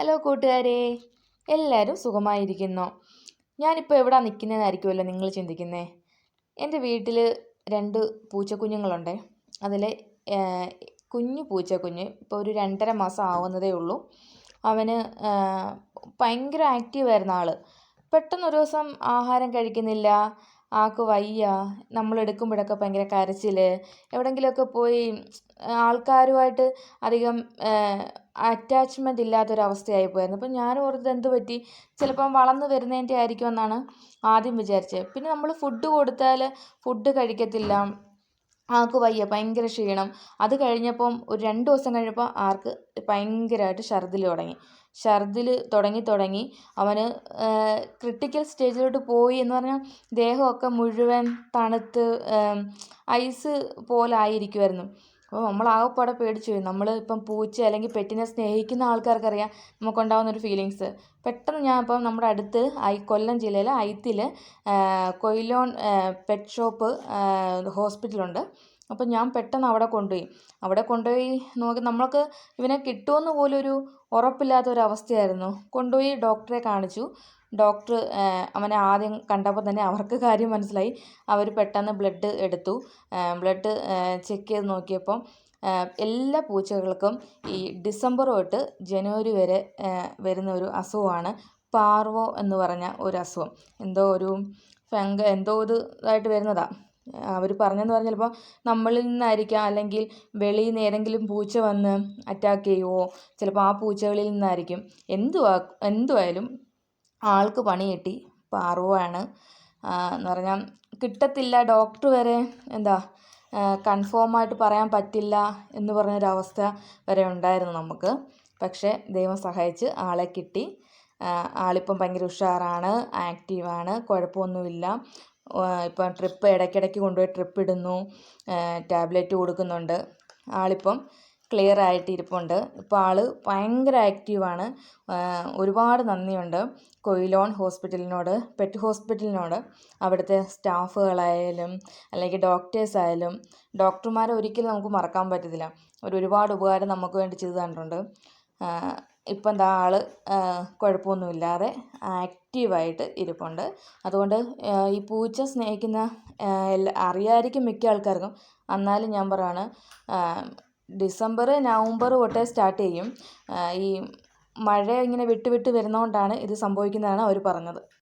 Hello കൂട്ടുകാരെ എല്ലാവരും സുഖമായിരിക്കുന്നു. ഞാനിപ്പോൾ എവിടെ നിൽക്കുന്നതായിരിക്കുമല്ലോ നിങ്ങൾ ചിന്തിക്കുന്നത് എന്റെ വീട്ടിൽ രണ്ട് പൂച്ചക്കുഞ്ഞുങ്ങളുണ്ട്. അതിൽ കുഞ്ഞു പൂച്ചക്കുഞ്ഞ് ഇപ്പോൾ ഒരു രണ്ടര മാസം ആവുന്നതേ ഉള്ളൂ. അവന് ഭയങ്കര ആക്റ്റീവായിരുന്ന ആൾ പെട്ടെന്നൊരു ദിവസം ആഹാരം കഴിക്കുന്നില്ല. ആൾക്ക് വയ്യ നമ്മൾ എടുക്കുമ്പോഴൊക്കെ ഭയങ്കര കരച്ചിൽ എവിടെയെങ്കിലുമൊക്കെ പോയി ആൾക്കാരുമായിട്ട് അധികം അറ്റാച്ച്മെന്റ് ഇല്ലാത്തൊരവസ്ഥയായി പോയിരുന്നു അപ്പം ഞാൻ ഓർത്തത് എന്ത് പറ്റി? ചിലപ്പം വളർന്നു വരുന്നതിന്റെ ആയിരിക്കുമെന്നാണ് ആദ്യം വിചാരിച്ചത്. പിന്നെ നമ്മൾ ഫുഡ് കൊടുത്താൽ ഫുഡ് കഴിക്കത്തില്ല. ആൾക്ക് വയ്യ ഭയങ്കര ക്ഷീണം. അത് കഴിഞ്ഞപ്പം ഒരു രണ്ട് ദിവസം കഴിഞ്ഞപ്പോൾ ആർക്ക് ഭയങ്കരമായിട്ട് ഛർദിൽ തുടങ്ങി. ഛർദിൽ തുടങ്ങി തുടങ്ങി. അവന് ക്രിട്ടിക്കൽ സ്റ്റേജിലോട്ട് പോയി എന്ന് പറഞ്ഞാൽ ദേഹമൊക്കെ മുഴുവൻ തണുത്ത് ഐസ് പോലെ ആയിരിക്കുമായിരുന്നു അപ്പോൾ നമ്മൾ ആകെപ്പാടെ പേടിച്ചു. പോയി നമ്മൾ ഇപ്പം പൂച്ച അല്ലെങ്കിൽ പെറ്റിനെ സ്നേഹിക്കുന്ന ആൾക്കാർക്കറിയാം നമുക്കുണ്ടാകുന്ന ഒരു ഫീലിങ്സ് പെട്ടെന്ന് ഞാൻ ഇപ്പം നമ്മുടെ അടുത്ത് ഐ കൊല്ലം ജില്ലയിലെ ഐത്തിൽ കൊയിലോൺ പെറ്റ് ഷോപ്പ് ഹോസ്പിറ്റലുണ്ട് അപ്പം ഞാൻ പെട്ടെന്ന് അവിടെ കൊണ്ടുപോയി. അവിടെ കൊണ്ടുപോയി നോക്കി നമ്മൾക്ക് ഇവനെ കിട്ടുമെന്ന് പോലും ഒരു ഉറപ്പില്ലാത്ത ഒരു അവസ്ഥയായിരുന്നു. കൊണ്ടുപോയി ഡോക്ടറെ കാണിച്ചു. ഡോക്ടർ അവനെ ആദ്യം കണ്ടപ്പോൾ തന്നെ അവർക്ക് കാര്യം മനസ്സിലായി. അവർ പെട്ടെന്ന് ബ്ലഡ് എടുത്തു. ബ്ലഡ് ചെക്ക് ചെയ്ത് നോക്കിയപ്പോൾ എല്ലാ പൂച്ചകൾക്കും ഈ ഡിസംബർ തൊട്ട് ജനുവരി വരെ വരുന്ന ഒരു അസുഖമാണ് പാർവോ എന്ന് പറഞ്ഞ ഒരു അസുഖം. എന്തോ ഒരു ഫംഗ എന്തോ ഒരു ഇതായിട്ട് വരുന്നതാണ് അവർ പറഞ്ഞെന്ന് പറഞ്ഞാൽ ചിലപ്പോൾ നമ്മളിൽ നിന്നായിരിക്കാം. അല്ലെങ്കിൽ വെളിയിൽ നിന്ന് ഏതെങ്കിലും പൂച്ച വന്ന് അറ്റാക്ക് ചെയ്യുമോ ചിലപ്പോൾ ആ പൂച്ചകളിൽ നിന്നായിരിക്കും. എന്തുവാ എന്തുവായാലും ആൾക്ക് പണി കിട്ടി. പാറുവാണ് എന്ന് പറഞ്ഞാൽ കിട്ടത്തില്ല. ഡോക്ടർ വരെ എന്താ കൺഫേം ആയിട്ട് പറയാൻ പറ്റില്ല എന്ന് പറഞ്ഞൊരവസ്ഥ വരെ ഉണ്ടായിരുന്നു നമുക്ക്. പക്ഷേ ദൈവം സഹായിച്ച് ആളെ കിട്ടി. ആളിപ്പം ഭയങ്കര ഉഷാറാണ് ആക്റ്റീവാണ് കുഴപ്പമൊന്നുമില്ല. ഇപ്പം ട്രിപ്പ് ഇടയ്ക്കിടയ്ക്ക് കൊണ്ടുപോയി ട്രിപ്പ് ഇടുന്നു. ടാബ്ലറ്റ് കൊടുക്കുന്നുണ്ട്. ആളിപ്പം ക്ലിയർ ആയിട്ട് ഇരിപ്പുണ്ട് ഇപ്പോൾ ആൾ ഭയങ്കര ആക്റ്റീവാണ് ഒരുപാട് നന്ദിയുണ്ട് കൊയിലോൺ ഹോസ്പിറ്റലിനോട് പെറ്റ് ഹോസ്പിറ്റലിനോട്. അവിടുത്തെ സ്റ്റാഫുകളായാലും അല്ലെങ്കിൽ ഡോക്ടേഴ്സ് ആയാലും ഡോക്ടർമാരെ ഒരിക്കലും നമുക്ക് മറക്കാൻ പറ്റത്തില്ല. അവർ ഒരുപാട് ഉപകാരം നമുക്ക് വേണ്ടി ചെയ്തു തന്നിട്ടുണ്ട്. ഇപ്പം എന്താ ആൾ കുഴപ്പമൊന്നുമില്ലാതെ ആക്റ്റീവായിട്ട് ഇരിപ്പുണ്ട്. അതുകൊണ്ട് ഈ പൂച്ച സ്നേഹിക്കുന്ന എല്ലാ അറിയാതിരിക്കും മിക്ക ആൾക്കാർക്കും. എന്നാലും ഞാൻ പറയുകയാണ് ഡിസംബർ നവംബർ തൊട്ടേ സ്റ്റാർട്ട് ചെയ്യും. ഈ മഴ ഇങ്ങനെ വിട്ട് വിട്ട് വരുന്നതുകൊണ്ടാണ് ഇത് സംഭവിക്കുന്നതെന്നാണ് അവർ പറഞ്ഞത്.